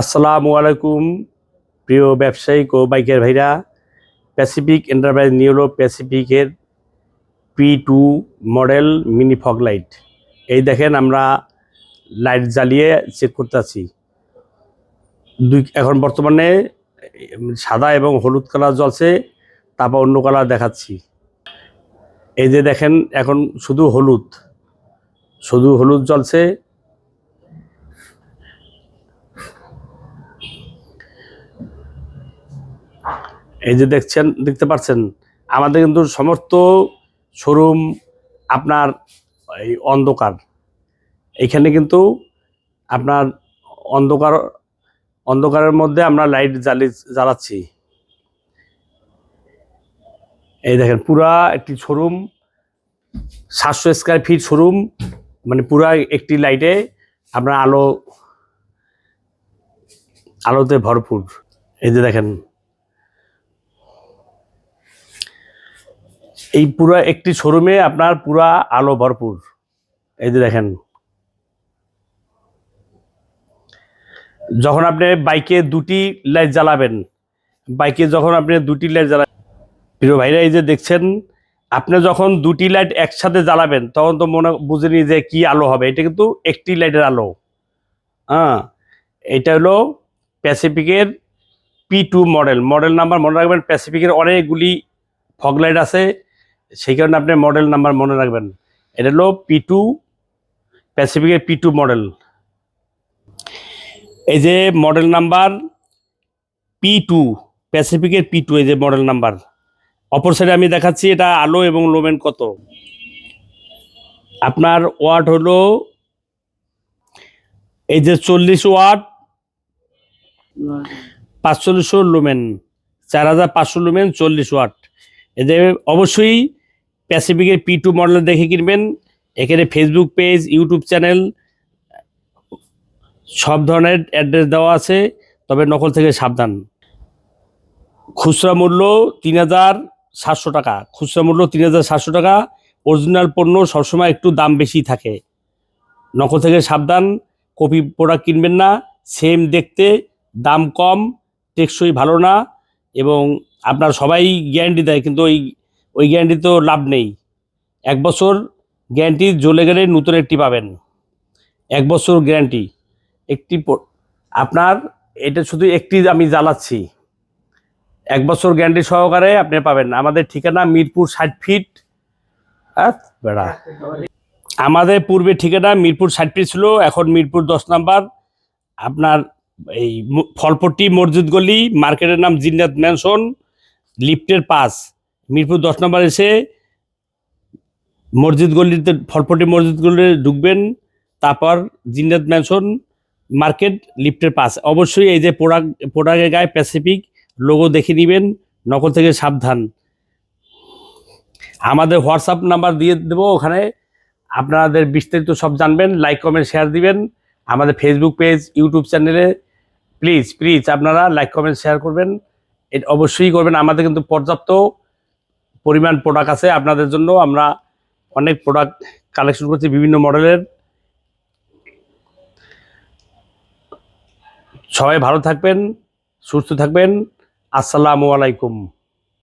আসসালামু আলাইকুম, প্রিয় ব্যবসায়িক ও বাইকের ভাইরা। প্যাসিফিক এন্টারপ্রাইজ হলো প্যাসিফিকের P two model mini fog light এই দেখেন আমরা লাইট জ্বালিয়ে চেক করতে আছি দুই, এখন বর্তমানে সাদা এবং হলুদ কালার জ্বলছে, তারপর অন্য কালার দেখাচ্ছি। এই যে দেখেন, এখন শুধু হলুদ। শুধু হলুদ জ্বলছে এই যে দেখছেন, দেখতে পাচ্ছেন, আমাদের কিন্তু সমস্ত শোরুম আপনার এই অন্ধকার। এখানে কিন্তু আপনার অন্ধকার, অন্ধকারের মধ্যে আমরা লাইট জ্বালি, জ্বালাচ্ছি। এই দেখেন, পুরা একটি শোরুম, সাতশো স্কোয়ার ফিট শোরুম মানে পুরা একটি লাইটে আপনার আলো, আলোতে ভরপুর। এই যে দেখেন এই পুরো একটি শোরুমে আপনার পুরা আলো ভরপুর। এই যে দেখেন। যখন আপনি বাইকে দুটি লাইট জ্বালাবেন, বাইকে যখন আপনি দুটি লাইট জ্বালাবেন প্রিয় ভাইরা, এই যে দেখছেন, আপনি যখন দুটি লাইট একসাথে জ্বালাবেন, তখন তো মনে বুঝেনি যে কি আলো হবে। এটা কিন্তু একটি লাইটের আলো। হ্যাঁ এটা হলো প্যাসিফিকের P two model model number মনে রাখবেন প্যাসিফিকের অনেকগুলি ফগ লাইট আছে। সেই কারণে আপনি মডেল নাম্বার মনে রাখবেন। এটা হলো পি টু প্যাসিফিকের পি টু মডেল এই যে মডেল নাম্বার পি টু প্যাসিফিকের পি টু এই যে মডেল নাম্বার অপর সাইডে আমি দেখাচ্ছি এটা আলো এবং লোমেন কত। আপনার ওয়াট হলো এই যে চল্লিশ ওয়াট পাঁচচল্লিশশো লুমেন, চার হাজার পাঁচশো লুমেন চল্লিশ ওয়াট এদের অবশ্যই প্যাসিফিকের পি টু মডেল দেখে কিনবেন। এখানে ফেসবুক পেজ ইউটিউব চ্যানেল সব ধরনের অ্যাড্রেস দেওয়া আছে, তবে নকল থেকে সাবধান। খুচরা মূল্য তিন হাজার সাতশো টাকা। খুচরা মূল্য তিন হাজার সাতশো টাকা। অরিজিনাল পণ্য সবসময় একটু দাম বেশি থাকে। নকল থেকে সাবধান, কপি প্রোডাক্ট কিনবেন না সেম দেখতে, দাম কম, টেকসই ভালো না, এবং আপনার সবাই গ্যারান্টি দেয়, কিন্তু ওই ওই গ্যারান্টি তো লাভ নেই। এক বছর গ্যারান্টি জ্বলে গেলে নতুন একটি পাবেন। এক বছর গ্যারান্টি একটি আপনার এটা শুধু একটি আমি জ্বালাচ্ছি। এক বছর গ্যারান্টি সহকারে আপনি পাবেন। আমাদের ঠিকানা মিরপুর ষাট ফিট বেড়া। আমাদের পূর্বে ঠিকানা মিরপুর ষাট ফিট ছিল, এখন মিরপুর দশ নাম্বার। আপনার এই ফলপট্টি মসজিদ গলি, মার্কেটের নাম জিন্নাত ম্যানশন লিফটের পাস মিরপুর দশ নম্বর এসে মসজিদ গলিতে ফলপট্টি মসজিদ গলি ঢুকবেন। তারপর জিন্নাত ম্যানশন মার্কেট লিফটের পাস অবশ্যই এই যে প্রোডাক্ট, প্রোডাক্টের গায়ে প্যাসিফিক লোগো দেখে নেবেন নকল থেকে সাবধান। আমাদের হোয়াটসঅ্যাপ নাম্বার দিয়ে দেবো ওখানে। আপনাদের বিস্তারিত সব জানবেন, লাইক, কমেন্ট, শেয়ার দিবেন। আমাদের ফেসবুক পেজ ইউটিউব চ্যানেলে প্লিজ প্লিজ আপনারা লাইক, কমেন্ট, শেয়ার করবেন। এটা অবশ্যই করবেন। আমাদের কিন্তু পর্যাপ্ত পরিমাণ প্রোডাক্ট আছে, আপনাদের জন্য আমরা অনেক প্রোডাক্ট কালেকশন করছি বিভিন্ন মডেলের সবাই ভালো থাকবেন, সুস্থ থাকবেন। আসসালামু আলাইকুম।